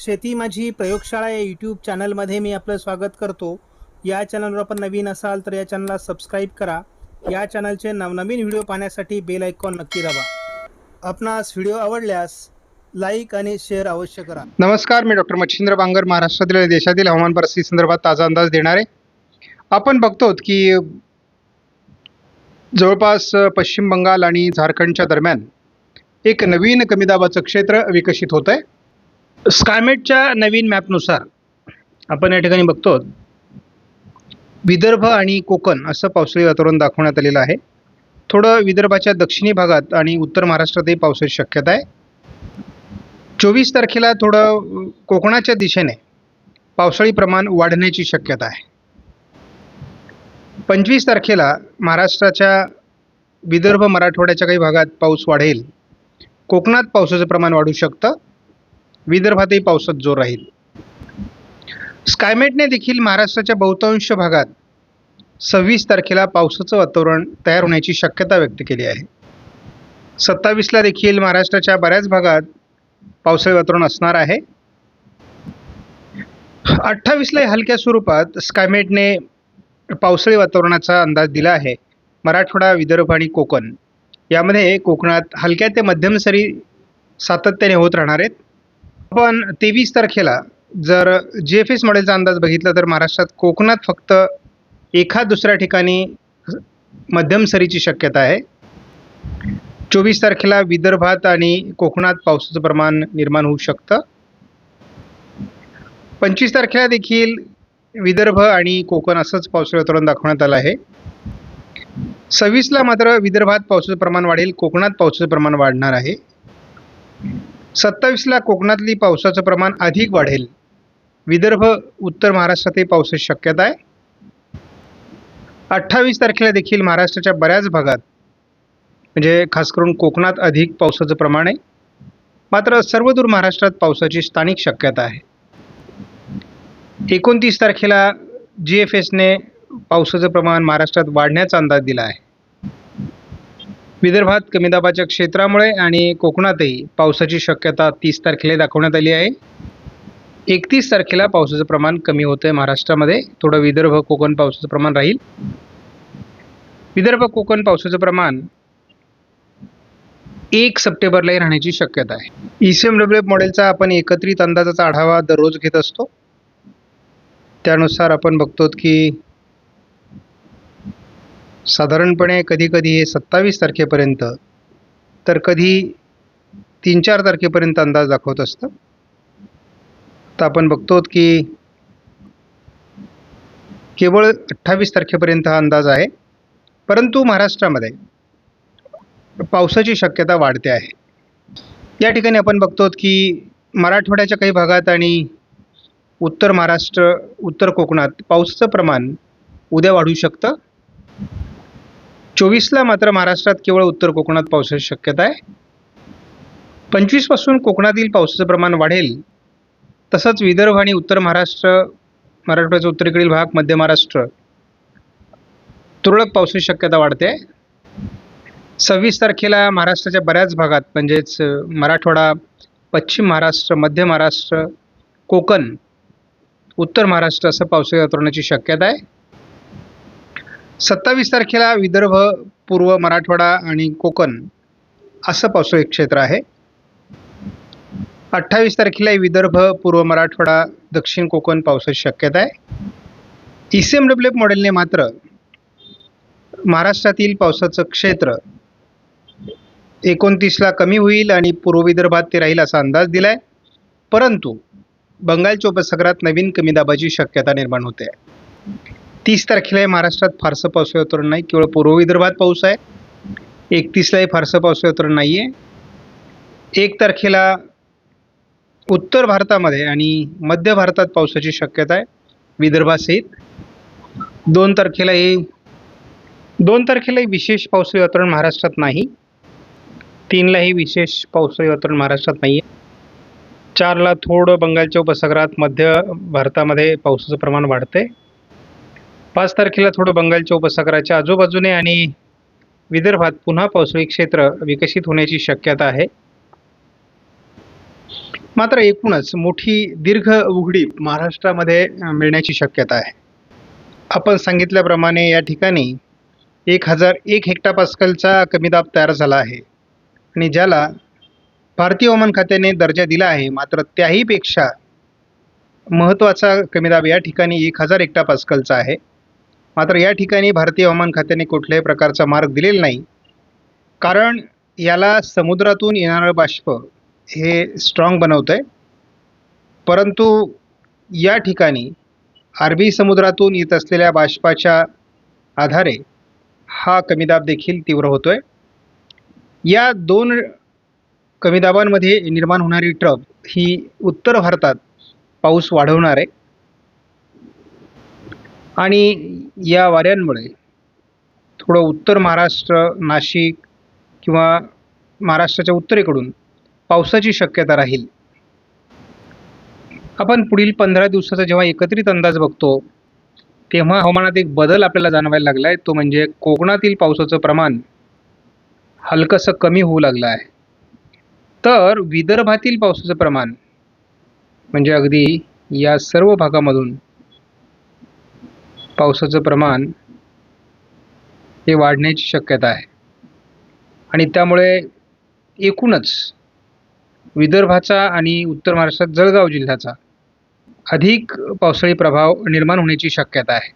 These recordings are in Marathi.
शेती माझी प्रयोगशाळा या यूट्यूब चॅनलमध्ये मी आपलं स्वागत करतो. या चॅनलवर आपण नवीन असाल तर या चॅनलला सबस्क्राईब करा. या चॅनलचे नवनवीन व्हिडिओ पाहण्यासाठी बेल आयकॉन नक्की दाबा. आपणास व्हिडिओ आवडल्यास लाईक आणि शेअर अवश्य करा. नमस्कार मी डॉक्टर मच्छिंद्र बांगर महाराष्ट्रातील आणि देशातील हवामान परिस्थिती संदर्भात ताजा अंदाज देणारे. आपण बघतो की जवळपास पश्चिम बंगाल आणि झारखंडच्या दरम्यान एक नवीन कमी दाबाचं क्षेत्र विकसित होत आहे स्कायमेटच्या नवीन मॅपनुसार आपण या ठिकाणी बघतो. विदर्भ आणि कोकण असं पावसाळी वातावरण दाखवण्यात आलेलं आहे. थोडं विदर्भाच्या दक्षिणी भागात आणि उत्तर महाराष्ट्रातही पावसाची शक्यता आहे. चोवीस तारखेला थोडं कोकणाच्या दिशेने पावसाळी प्रमाण वाढण्याची शक्यता आहे. पंचवीस तारखेला महाराष्ट्राच्या विदर्भ मराठवाड्याच्या काही भागात पाऊस वाढेल. कोकणात पावसाचं प्रमाण वाढू शकतं. विदर्भातही पावसात जोर राहील. स्कायमेटने देखील महाराष्ट्राच्या बहुतांश भागात सव्वीस तारखेला पावसाचं वातावरण तयार होण्याची शक्यता व्यक्त केली आहे. सत्तावीसला देखील महाराष्ट्राच्या बऱ्याच भागात पावसाळी वातावरण असणार आहे. अठ्ठावीसला हलक्या स्वरूपात स्कायमेटने पावसाळी वातावरणाचा अंदाज दिला आहे. मराठवाडा विदर्भ आणि कोकण. यामध्ये कोकणात हलक्या ते मध्यम सरी सातत्याने होत राहणार आहेत. पण तेवीस तारखेला जर जी एफ एस मॉडेलचा अंदाज बघितला तर महाराष्ट्रात कोकणात फक्त एखाद दुसऱ्या ठिकाणी मध्यम सरीची शक्यता आहे. चोवीस तारखेला विदर्भात आणि कोकणात पावसाचं प्रमाण निर्माण होऊ शकतं. पंचवीस तारखेला देखील विदर्भ आणि कोकण असंच पावसाळी वातावरण दाखवण्यात आलं आहे. सव्वीसला मात्र विदर्भात पावसाचं प्रमाण वाढेल कोकणात पावसाचं प्रमाण वाढणार आहे. सत्तावीसला कोकणातली पावसाचं प्रमाण अधिक वाढेल. विदर्भ उत्तर महाराष्ट्रातही पावसाची शक्यता आहे. अठ्ठावीस तारखेला देखील महाराष्ट्राच्या बऱ्याच भागात म्हणजे खास करून कोकणात अधिक पावसाचं प्रमाण आहे. मात्र सर्वदूर महाराष्ट्रात पावसाची स्थानिक शक्यता आहे. एकोणतीस तारखेला जी एफ एसने पावसाचं प्रमाण महाराष्ट्रात वाढण्याचा अंदाज दिला आहे. विदर्भात कमी दाबाच्या क्षेत्रामुळे आणि कोकणातही पावसाची शक्यता तीस तारखेला दाखवण्यात आली आहे. एकतीस तारखेला पावसाचं प्रमाण कमी होतं आहे महाराष्ट्रामध्ये. थोडं विदर्भ कोकण पावसाचं प्रमाण राहील. विदर्भ कोकण पावसाचं प्रमाण एक सप्टेंबरलाही राहण्याची शक्यता आहे. E C M W F मॉडेलचा आपण एकत्रित अंदाजाचा आढावा दररोज घेत असतो. त्यानुसार आपण बघतो की साधारणपणे कधीकधी हे सत्तावीस तारखेपर्यंत तर कधी तीन चार तारखेपर्यंत अंदाज दाखवत असतं. तर आपण बघतो की केवळ अठ्ठावीस तारखेपर्यंत हा अंदाज आहे परंतु महाराष्ट्रामध्ये पावसाची शक्यता वाढते आहे. या ठिकाणी आपण बघतो की मराठवाड्याच्या काही भागात आणि उत्तर महाराष्ट्र उत्तर कोकणात पावसाचं प्रमाण उद्या वाढू शकतं. चोवीसला मात्र महाराष्ट्रात केवळ उत्तर कोकणात पावसाची शक्यता आहे. पंचवीसपासून कोकणातील पावसाचं प्रमाण वाढेल. तसंच विदर्भ आणि उत्तर महाराष्ट्र मराठवाड्याचा उत्तरेकडील भाग मध्य महाराष्ट्र तुरळक पावसाची शक्यता वाढते. सव्वीस तारखेला महाराष्ट्राच्या बऱ्याच भागात म्हणजेच मराठवाडा पश्चिम महाराष्ट्र मध्य महाराष्ट्र कोकण उत्तर महाराष्ट्र असं पावसाळी वातावरणाची शक्यता आहे. सत्तावीस तारखेला विदर्भ पूर्व मराठवाडा आणि कोकण असं पावसाळी क्षेत्र आहे. अठ्ठावीस तारखेला विदर्भ पूर्व मराठवाडा दक्षिण कोकण पावसाची शक्यता आहे. E C M W F मॉडेलने मात्र महाराष्ट्रातील पावसाचं क्षेत्र एकोणतीसला कमी होईल आणि पूर्व विदर्भात ते राहील असा अंदाज दिला आहे परंतु बंगालच्या उपसागरात नवीन कमी दाबाची शक्यता निर्माण होते. आहे तीस तारखेलाही महाराष्ट्रात फारसं पावसाळी वातावरण नाही. केवळ पूर्व विदर्भात पाऊस आहे. एकतीसलाही फारसं पावसाळी वातावरण नाही आहे एक तारखेला उत्तर भारतामध्ये आणि मध्य भारतात पावसाची शक्यता आहे. विदर्भासहित. दोन तारखेलाही दोन तारखेलाही विशेष पावसाळी वातावरण महाराष्ट्रात नाही. तीनलाही विशेष पावसाळी वातावरण महाराष्ट्रात नाही आहे चारला थोडं बंगालच्या उपसागरात मध्य भारतामध्ये पावसाचं प्रमाण वाढते पाच तारखेला थोडं बंगालच्या उपसागराच्या आजूबाजूने आणि विदर्भात पुन्हा पावसाळी क्षेत्र विकसित होण्याची शक्यता आहे. मात्र एकूणच मोठी दीर्घ उघडी महाराष्ट्रामध्ये मिळण्याची शक्यता आहे. आपण सांगितल्याप्रमाणे या ठिकाणी एक हजार एक हेक्टा पास्कलचा कमी दाब तयार झाला आहे आणि ज्याला भारतीय हवामान खात्याने दर्जा दिला आहे. मात्र त्याहीपेक्षा महत्त्वाचा कमी दाब या ठिकाणी एक हजार हेक्टा पास्कलचा आहे. मात्र या ठिकाणी भारतीय हवामान खात्याने कुठल्याही प्रकारचा मार्ग दिलेला नाही. कारण याला समुद्रातून येणारं बाष्प हे स्ट्रॉंग बनवतं आहे परंतु या ठिकाणी अरबी समुद्रातून येत असलेल्या बाष्पाच्या आधारे हा कमी दाब देखील तीव्र होतोय. या दोन कमी दाबांमध्ये निर्माण होणारी ट्रब ही उत्तर भारतात पाऊस वाढवणार आहे. आणि या वाऱ्यांमुळे थोडं उत्तर महाराष्ट्र नाशिक किंवा महाराष्ट्राच्या उत्तरेकडून पावसाची शक्यता राहील. आपण पुढील पंधरा दिवसाचा जेव्हा एकत्रित अंदाज बघतो तेव्हा हवामानात एक बदल आपल्याला जाणवायला लागला आहे तो म्हणजे कोकणातील पावसाचं प्रमाण हलकंसं कमी होऊ लागलं आहे. तर विदर्भातील पावसाचं प्रमाण म्हणजे अगदी या सर्व भागामधून पावसाचं प्रमाण हे वाढण्याची शक्यता आहे. आणि त्यामुळे एकूणच विदर्भाचा आणि उत्तर महाराष्ट्रात जळगाव जिल्ह्याचा अधिक पावसाळी प्रभाव निर्माण होण्याची शक्यता आहे.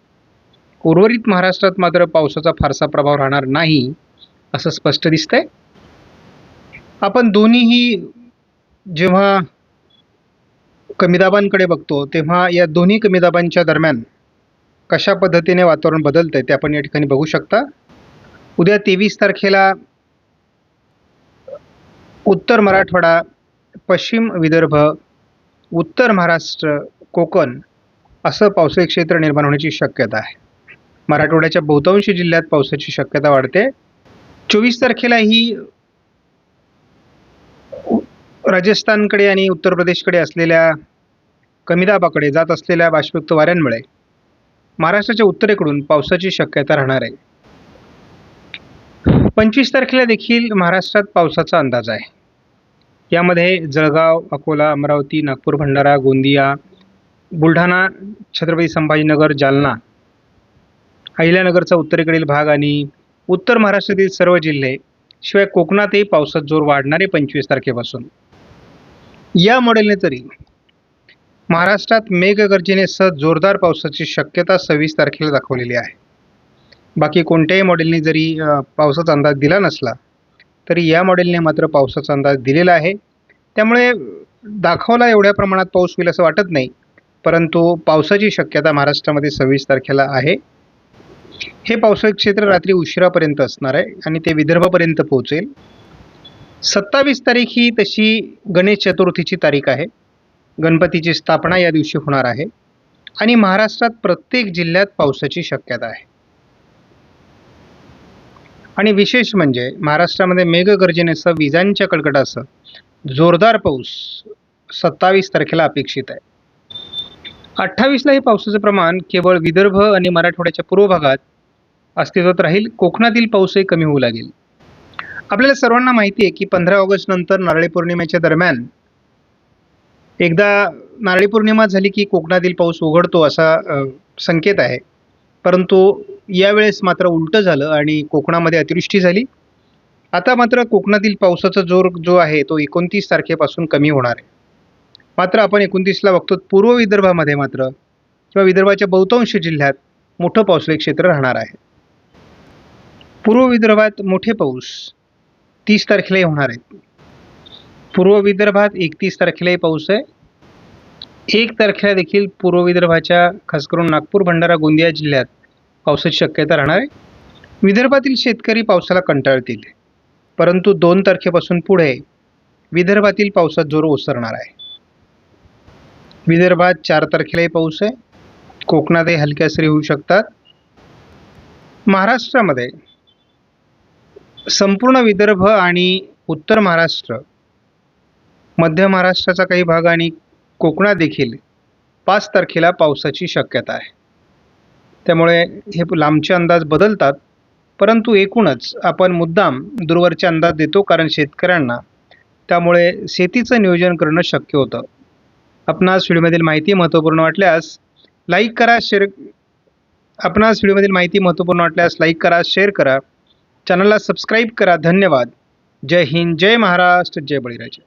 उर्वरित महाराष्ट्रात मात्र पावसाचा फारसा प्रभाव राहणार नाही असं स्पष्ट दिसतंय. आपण दोन्हीही जेव्हा कमीदाबांकडे बघतो तेव्हा या दोन्ही कमीदाबांच्या दरम्यान कशा पद्धतीने वातावरण बदलतंय ते आपण या ठिकाणी बघू शकता. उद्या तेवीस तारखेला उत्तर मराठवाडा पश्चिम विदर्भ उत्तर महाराष्ट्र कोकण असं पावसाळी क्षेत्र निर्माण होण्याची शक्यता आहे. मराठवाड्याच्या बहुतांश जिल्ह्यात पावसाची शक्यता वाढते. चोवीस तारखेला ही राजस्थानकडे आणि उत्तर प्रदेशकडे असलेल्या कमी दाबाकडे जात असलेल्या बाष्पयुक्त वाऱ्यांमुळे महाराष्ट्राच्या उत्तरेकडून पावसाची शक्यता राहणार आहे. पंचवीस तारखेला देखील महाराष्ट्रात पावसाचा अंदाज आहे. यामध्ये जळगाव अकोला अमरावती नागपूर भंडारा गोंदिया बुलढाणा छत्रपती संभाजीनगर जालना अहिल्यानगरचा उत्तरेकडील भाग आणि उत्तर महाराष्ट्रातील सर्व जिल्हे शिवाय कोकणातही पावसात जोर वाढणार आहे पंचवीस तारखेपासून. या मॉडेलने तरी महाराष्ट्रात मेघगर्जनेसह जोरदार पावसाची शक्यता सव्वीस तारखेला दाखवलेली आहे. बाकी कोणत्याही मॉडेलने जरी पावसाचा अंदाज दिला नसला तरी या मॉडेलने मात्र पावसाचा अंदाज दिलेला आहे. त्यामुळे दाखवला एवढ्या प्रमाणात पाऊस होईल असं वाटत नाही परंतु पावसाची शक्यता महाराष्ट्रामध्ये सव्वीस तारखेला आहे. हे पावसाळी क्षेत्र रात्री उशिरापर्यंत असणार आहे आणि ते विदर्भापर्यंत पोहोचेल. सत्तावीस तारीख ही तशी गणेश चतुर्थीची तारीख आहे. गणपतीची स्थापना या दिवशी होणार आहे. आणि महाराष्ट्रात प्रत्येक जिल्ह्यात पावसाची शक्यता आहे. आणि विशेष म्हणजे महाराष्ट्रामध्ये मेघगर्जनेसह विजांच्या कडकडासह जोरदार पाऊस सत्तावीस तारखेला अपेक्षित आहे. अठ्ठावीसला हे पावसाचं प्रमाण केवळ विदर्भ आणि मराठवाड्याच्या पूर्व भागात अस्तित्वात राहील. कोकणातील पाऊसही कमी होऊ लागेल. आपल्याला सर्वांना माहिती आहे की पंधरा ऑगस्ट नंतर नारळी पौर्णिमेच्या दरम्यान एकदा नारळी पौर्णिमा झाली की कोकणातील पाऊस उघडतो असा संकेत आहे. परंतु यावेळेस मात्र उलटं झालं आणि कोकणामध्ये अतिवृष्टी झाली. आता मात्र कोकणातील पावसाचा जोर जो आहे तो एकोणतीस तारखेपासून कमी होणार आहे. मात्र आपण एकोणतीसला बघतो पूर्व विदर्भामध्ये मात्र किंवा विदर्भाच्या बहुतांश जिल्ह्यात मोठं पावसाळी क्षेत्र राहणार आहे. पूर्व विदर्भात मोठे पाऊस तीस तारखेलाही होणार आहेत. पूर्व विदर्भात एकतीस तारखेलाही पाऊस आहे. एक तारखेला देखील पूर्व विदर्भाच्या खास करून नागपूर भंडारा गोंदिया जिल्ह्यात पावसाची शक्यता राहणार आहे. विदर्भातील शेतकरी पावसाला कंटाळतील. परंतु दोन तारखेपासून पुढे विदर्भातील पावसात जोर ओसरणार आहे. विदर्भात चार तारखेलाही पाऊस आहे. कोकणातही हलक्या सरी होऊ शकतात. महाराष्ट्रामध्ये संपूर्ण विदर्भ आणि उत्तर महाराष्ट्र मध्य महाराष्ट्राचा काही भाग आणि कोकणात देखील पाच तारखेला पावसाची शक्यता आहे. त्यामुळे हे लांबचे अंदाज बदलतात परंतु एकूणच आपण मुद्दाम दूरवरचे अंदाज देतो कारण शेतकऱ्यांना त्यामुळे शेतीचं नियोजन करणं शक्य होतं. आपणास व्हिडिओमधील माहिती महत्त्वपूर्ण वाटल्यास लाईक करा शेअर आपणास व्हिडिओमधील माहिती महत्त्वपूर्ण वाटल्यास लाईक करा शेअर करा. चॅनलला सबस्क्राईब करा. धन्यवाद. जय हिंद जय महाराष्ट्र जय बळीराजा.